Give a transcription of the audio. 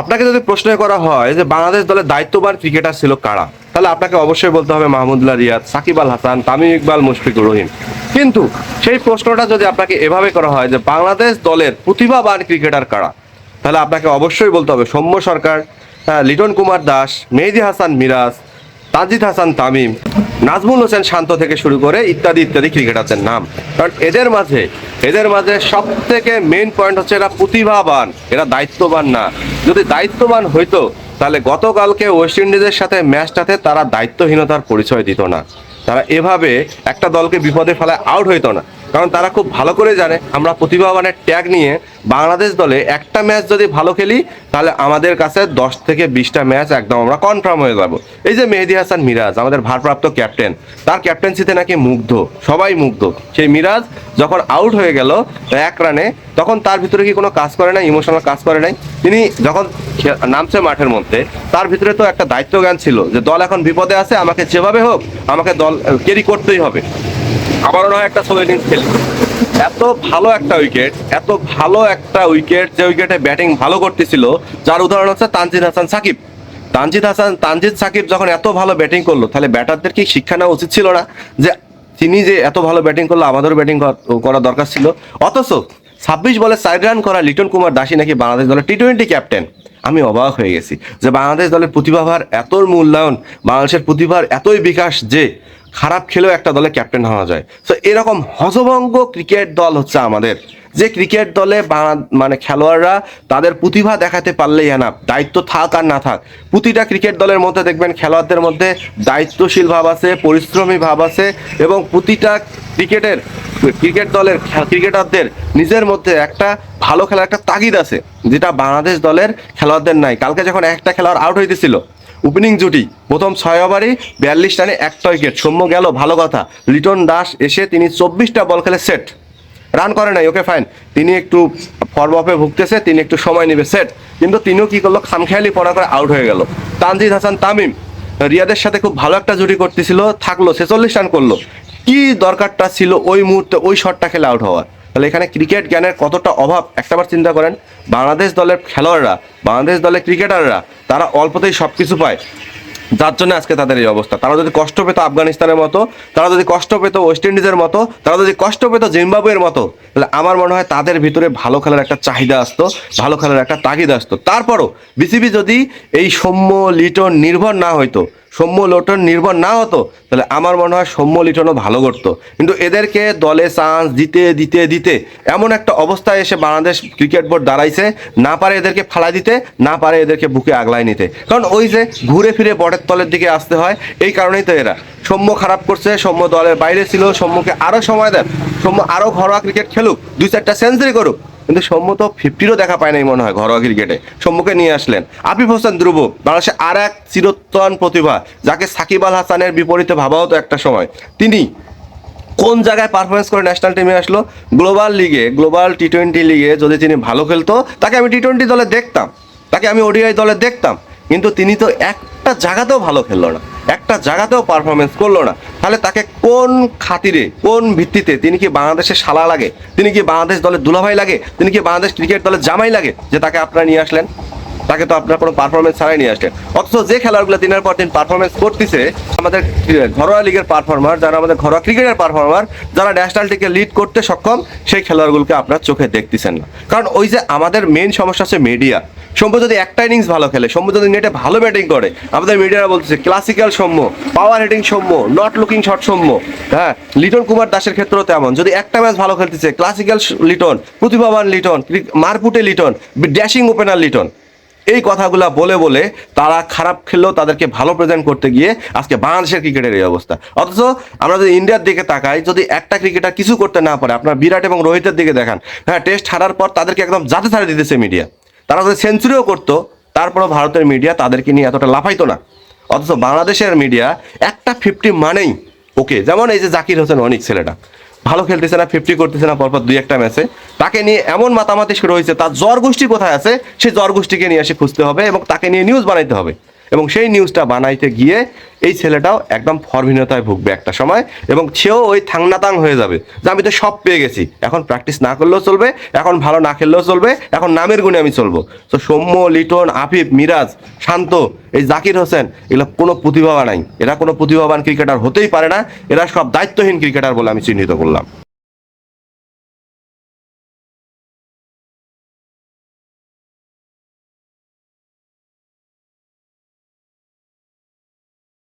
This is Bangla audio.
আপনাকে যদি প্রশ্ন করা হয় যে বাংলাদেশ দলের দায়িত্ববান ক্রিকেটার ছিল কারা, তাহলে আপনাকে অবশ্যই বলতে হবে মাহমুদুল্লাহ রিয়াদ, সাকিব আল হাসান, তামিম ইকবাল, মুশফিকুর রহিম। কিন্তু সেই প্রশ্নটা যদি আপনাকে এভাবে করা হয় যে বাংলাদেশ দলের প্রতিভাবান ক্রিকেটার কারা, তাহলে আপনাকে অবশ্যই বলতে হবে সৌম্য সরকার লিটন কুমার দাস, মেহেদি হাসান মিরাজ তাজিদ হাসান তামিম, নাজমুল হোসেন শান্ত থেকে শুরু করে ইত্যাদি ইত্যাদি ক্রিকেটারদের নাম। কারণ এদের মাঝে এদের মাঝে সব থেকে মেন পয়েন্ট হচ্ছে এরা প্রতিভাবান, এরা দায়িত্ববান না। যদি দায়িত্ববান হইতো, তাহলে গতকালকে ওয়েস্ট ইন্ডিজের সাথে ম্যাচটাতে তারা দায়িত্বহীনতার পরিচয় দিত না। তারা এভাবে একটা দলকে বিপদে ফেলায় আউট হইতো না। কারণ তারা খুব ভালো করে জানে। আমরা প্রতিভাবানের ট্যাগ নিয়ে বাংলাদেশ দলে একটা ম্যাচ যদি ভালো খেলি, তাহলে আমাদের কাছে দশ থেকে বিশটা ম্যাচ একদম আমরা কনফার্ম হয়ে যাব। এই যে মেহেদি হাসান মিরাজ, আমাদের ভারপ্রাপ্ত ক্যাপ্টেন তার ক্যাপ্টেন্সিতে নাকি মুগ্ধ, সবাই মুগ্ধ। সেই মিরাজ যখন আউট হয়ে গেল এক রানে তখন তার ভিতরে কি কোনো কাজ করে নাই ইমোশনাল কাজ করে নাই? তিনি যখন নামছে মাঠের মধ্যে, তার ভিতরে তো একটা দায়িত্ব জ্ঞান ছিল যে দল এখন বিপদে আছে, আমাকে যেভাবে হোক আমাকে দল ক্যারি করতেই হবে। আবারও নয়, একটা ষোলো ইনিংস খেলি। এত ভালো একটা উইকেট এত ভালো একটা উইকেট যে উইকেটে ব্যাটিং ভালো করতেছিল, যার উদাহরণ হচ্ছে তানজিদ হাসান সাকিব। তানজিদ হাসান, তানজিদ সাকিব যখন এত ভালো ব্যাটিং করল, তাহলে ব্যাটারদের কি শিক্ষা নেওয়া উচিত ছিল না? যে তিনি যে এত ভালো ব্যাটিং করল, আমাদেরও ব্যাটিং করা দরকার ছিল। অথচ ছাব্বিশ বলে চার রান করা লিটন কুমার দাসী নাকি বাংলাদেশ দলের টি টোয়েন্টি ক্যাপ্টেন আমি অবাক হয়ে গেছি যে বাংলাদেশ দলের প্রতিভাভার এত মূল্যায়ন, বাংলাদেশের প্রতিভার এতই বিকাশ যে খারাপ খেলেও একটা দলে ক্যাপ্টেন হওয়া যায়। তো এরকম হজভঙ্গ ক্রিকেট দল হচ্ছে আমাদের। যে ক্রিকেট দলে মানে খেলোয়াড়রা তাদের প্রতিভা দেখাতে পারলেই না দায়িত্ব থাক আর না থাক। প্রতিটা ক্রিকেট দলের মধ্যে দেখবেন খেলোয়াড়দের মধ্যে দায়িত্বশীল ভাব আছে, পরিশ্রমী ভাব আছে এবং প্রতিটা ক্রিকেটের ক্রিকেট দলের ক্রিকেটারদের নিজের মধ্যে একটা ভালো খেলার একটা তাগিদ আছে, যেটা বাংলাদেশ দলের খেলোয়াড়দের নাই। কালকে যখন একটা খেলোয়াড় আউট হইতেছিল ওপেনিং জুটি। প্রথম ছয় ওভারই বিয়াল্লিশ রানে একটা উইকেট। সৌম্য গেল, ভালো কথা। লিটন দাস এসে তিনি চব্বিশটা বল খেলে সেট। রান করে নাই, ওকে ফাইন। তিনি একটু ফর্ম অফে ভুগতেছে, তিনি একটু সময় নেবে, সেট। কিন্তু তিনিও কি করল, খামখেয়ালি পড়া করে আউট হয়ে গেল। তানজিদ হাসান তামিম রিয়াদের সাথে খুব ভালো একটা জুটি করতেছিল, থাকল, ছেচল্লিশ রান করল। কি দরকারটা ছিল ওই মুহূর্তে ওই শটটা খেলে আউট হওয়ার? তাহলে এখানে ক্রিকেট জ্ঞানের কতটা অভাব, একটাবার চিন্তা করেন। বাংলাদেশ দলের খেলোয়াড়রা, বাংলাদেশ দলের ক্রিকেটাররা, তারা অল্পতেই সব কিছু পায়। যার জন্য আজকে তাদের এই অবস্থা। তারা যদি কষ্ট পেত আফগানিস্তানের মতো, তারা যদি কষ্ট পেত ওয়েস্ট ইন্ডিজের মতো, তারা যদি কষ্ট পেত জিম্বাবুয়ের মতো, তাহলে আমার মনে হয় তাদের ভিতরে ভালো খেলার একটা চাহিদা আসতো, ভালো খেলার একটা তাগিদ আসতো। তারপরও বিসিবি যদি এই সৌম্য লিটন নির্ভর না হইতো সৌম্য লিটন নির্ভর না হতো, তাহলে আমার মনে হয় সৌম্য লিটনও ভালো করতো। কিন্তু এদেরকে দলে চান্স দিতে দিতে দিতে এমন একটা অবস্থায় এসে বাংলাদেশ ক্রিকেট বোর্ড দাঁড়াইছে, না পারে এদেরকে ফালা দিতে, না পারে এদেরকে বুকে আগলায় নিতে। কারণ ওই যে ঘুরে ফিরে বটের তলের দিকে আসতে হয়, এই কারণেই তো এরা। সৌম্য খারাপ করছে, সৌম্য দলের বাইরে ছিল, সৌম্যকে আরও সময় দেন, সৌম্য আরও ঘরোয়া ক্রিকেট খেলুক, দুই চারটা সেঞ্চুরি করুক। কিন্তু সৌম্য তো ফিফটিরও দেখা পায় নাই মনে হয় ঘরোয়া ক্রিকেটে। সম্মুখে নিয়ে আসলেন। আফিফ হোসেন ধ্রুব বাংলাদেশে আর এক চিরত্তন প্রতিভা, যাকে সাকিব আল হাসানের বিপরীতে ভাবা হতো একটা সময়। তিনি কোন জায়গায় পারফরমেন্স করে ন্যাশনাল টিমে আসলো? গ্লোবাল লিগে গ্লোবাল টি টোয়েন্টি লিগে যদি তিনি ভালো খেলতো, তাকে আমি টি টোয়েন্টি দলে দেখতাম। তাকে আমি ওডিআই দলে দেখতাম। কিন্তু তিনি তো একটা জায়গাতেও ভালো খেললো না। একটা জায়গাতেও পারফরমেন্স করল না। তাহলে তাকে কোন খাতিরে, কোন ভিত্তিতে, তিনি কি বাংলাদেশের শালা লাগে? তিনি কি বাংলাদেশ দলের দুলাভাই লাগে? তিনি কি বাংলাদেশ ক্রিকেট দলের জামাই লাগে? যে তাকে আপনারা নিয়ে আসলেন। তাকে তো আপনার কোনো পারফরমেন্স ছাড়াই নিয়ে আসলেন। অথচ যে খেলোয়াড়গুলো দিনের পর দিন পারফরমেন্স করতেছে, আমাদের ঘরোয়া লিগের পারফর্মার যারা আমাদের ঘরোয়া ক্রিকেটের পারফর্মার যারা ন্যাশনাল টিকে লিড করতে সক্ষম, সেই খেলোয়াড়গুলোকে আপনার চোখে দেখতেছেন না। কারণ ওই যে আমাদের মেন সমস্যা হচ্ছে মিডিয়া সৌম্য যদি একটা ইনিংস ভালো খেলে সৌম্য যদি নেটে ভালো ব্যাটিং করে, আমাদের মিডিয়ারা বলতেছে classical Soumya power hitting Soumya not looking shot Soumya হ্যাঁ লিটন কুমার দাসের ক্ষেত্রেও তেমন। যদি একটা ম্যাচ ভালো খেলতেছে ক্লাসিক্যাল লিটন, প্রতিভাবান লিটন মারপুটে লিটন ড্যাশিং ওপেনার লিটন। এই কথাগুলা বলে বলে তারা খারাপ খেললেও তাদেরকে ভালো প্রেজেন্ট করতে গিয়ে আজকে বাংলাদেশের ক্রিকেটের এই অবস্থা। অথচ আমরা যদি ইন্ডিয়ার দিকে তাকাই, যদি একটা ক্রিকেটার কিছু করতে না পারে, আপনার বিরাট এবং রোহিতের দিকে দেখান হ্যাঁ টেস্ট হারার পর তাদেরকে একদম জাতে ছাড়ে দিতেছে মিডিয়া তারা যদি সেঞ্চুরিও করতো, তারপরেও ভারতের মিডিয়া তাদেরকে নিয়ে এতটা লাফাইতো না। অথচ বাংলাদেশের মিডিয়া একটা ফিফটি মানেই ওকে যেমন এই যে জাকির হোসেন অনেক ছেলেটা, ভালো খেলতেছে না ফিফটি করতেছে না, পরপর দুই একটা ম্যাচে তাকে নিয়ে এমন মাতামাতি শুরু হয়েছে, তার জ্বর গোষ্ঠী কোথায় আছে, সেই জ্বর গোষ্ঠীকে নিয়ে এসে খুঁজতে হবে এবং তাকে নিয়ে নিউজ বানাইতে হবে। এবং সেই নিউজটা বানাইতে গিয়ে এই ছেলেটাও একদম ফরহীনতায় ভুগবে একটা সময় এবং সেও ওই থাংনাতাং হয়ে যাবে যে আমি তো সব পেয়ে গেছি। এখন প্র্যাকটিস না করলেও চলবে, এখন ভালো না খেললেও চলবে, এখন নামের গুণে আমি চলবো। তো সৌম্য, লিটন, আফিফ, মিরাজ, শান্ত, এই জাকির হোসেন, এগুলো কোনো প্রতিভা নাই। এরা কোনো প্রতিভাবান ক্রিকেটার হতেই পারে না, এরা সব দায়িত্বহীন ক্রিকেটার বলে আমি চিহ্নিত করলাম।